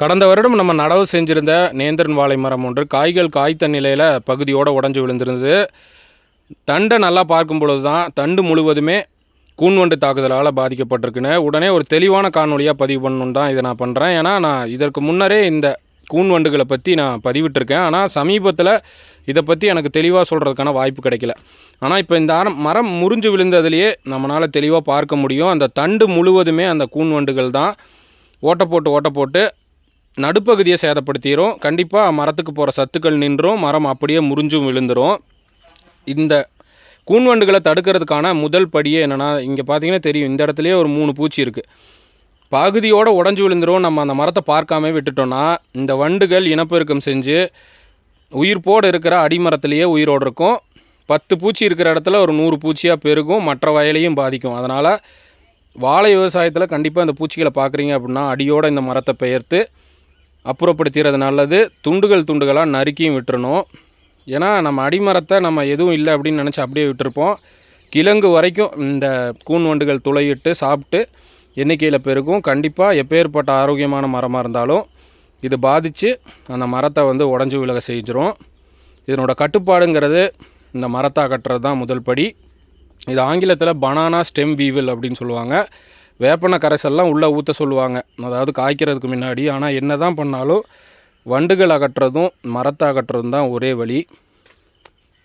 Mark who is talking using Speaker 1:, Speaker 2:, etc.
Speaker 1: கடந்த வருடம் நம்ம நடவு செஞ்சிருந்த நேந்திரன் வாழை மரம் ஒன்று காய்கள் காய்த்த நிலையில் பகுதியோடு உடஞ்சி விழுந்திருந்தது. தண்டை நல்லா பார்க்கும் பொழுது தான் தண்டு முழுவதுமே கூன்வண்டு தாக்குதலால் பாதிக்கப்பட்டிருக்குன்னு. உடனே ஒரு தெளிவான காணொலியாக பதிவு பண்ணணும் தான் இதை நான் பண்ணுறேன் ஏன்னா நான் இதற்கு முன்னரே இந்த கூன்வண்டுகளை பற்றி நான் பதிவிட்டிருக்கேன். ஆனால் சமீபத்தில் இதை பற்றி எனக்கு தெளிவாக சொல்கிறதுக்கான வாய்ப்பு கிடைக்கல. ஆனால் இப்போ இந்த ஆரம் மரம் முறிஞ்சு விழுந்ததுலேயே நம்மளால் தெளிவாக பார்க்க முடியும். அந்த தண்டு முழுவதுமே அந்த கூன்வண்டுகள் தான் ஓட்டை போட்டு ஓட்டை போட்டு நடுப்பகுதியை சேதப்படுத்திடும் கண்டிப்பாக மரத்துக்கு போகிற சத்துக்கள் நின்றும் மரம் அப்படியே முறிஞ்சும் விழுந்துடும் இந்த கூன்வண்டுகளை தடுக்கிறதுக்கான முதல் படியே என்னென்னா இங்கே பார்த்தீங்கன்னா தெரியும் இந்த இடத்துலையே ஒரு மூணு பூச்சி இருக்குது பகுதியோடு உடஞ்சி விழுந்துரும். நம்ம அந்த மரத்தை பார்க்காம விட்டுட்டோம்னா இந்த வண்டுகள் இனப்பெருக்கம் செஞ்சு உயிர்ப்போடு இருக்கிற அடிமரத்துலேயே உயிரோடு இருக்கும். பத்து பூச்சி இருக்கிற இடத்துல ஒரு நூறு பூச்சியாக பெருகும் மற்ற வயலையும் பாதிக்கும். அதனால் வாழை விவசாயத்தில் கண்டிப்பாக இந்த பூச்சிகளை பார்க்குறீங்க அப்படின்னா அடியோடு இந்த மரத்தை பெயர்த்து அப்புறப்படுத்திறது நல்லது. துண்டுகள் துண்டுகளாக நறுக்கியும் விட்டுறணும். ஏன்னா நம்ம அடிமரத்தை நம்ம எதுவும் இல்லை அப்படின்னு நினச்சி அப்படியே விட்டுருப்போம். கிழங்கு வரைக்கும் இந்த கூன் வண்டுகள் துளையிட்டு சாப்பிட்டு எண்ணிக்கையில் பெருகும். கண்டிப்பாக எப்பேற்பட்ட ஆரோக்கியமான மரமாக இருந்தாலும் இது பாதித்து அந்த மரத்தை வந்து உடஞ்சி விலக செஞ்சிரும். இதனோட கட்டுப்பாடுங்கிறது இந்த மரத்தை அகற்றுறது தான் முதல் படி. இது ஆங்கிலத்தில் பனானா ஸ்டெம் வீவில் அப்படின்னு சொல்லுவாங்க. வேப்பன கரைசல்லாம் உள்ளே ஊற்ற சொல்லுவாங்க. அதாவது காய்க்கிறதுக்கு முன்னாடி. ஆனால் என்ன தான் பண்ணாலும் வண்டுகள் அகற்றுறதும் மரத்தை அகற்றுறதும் தான் ஒரே வழி.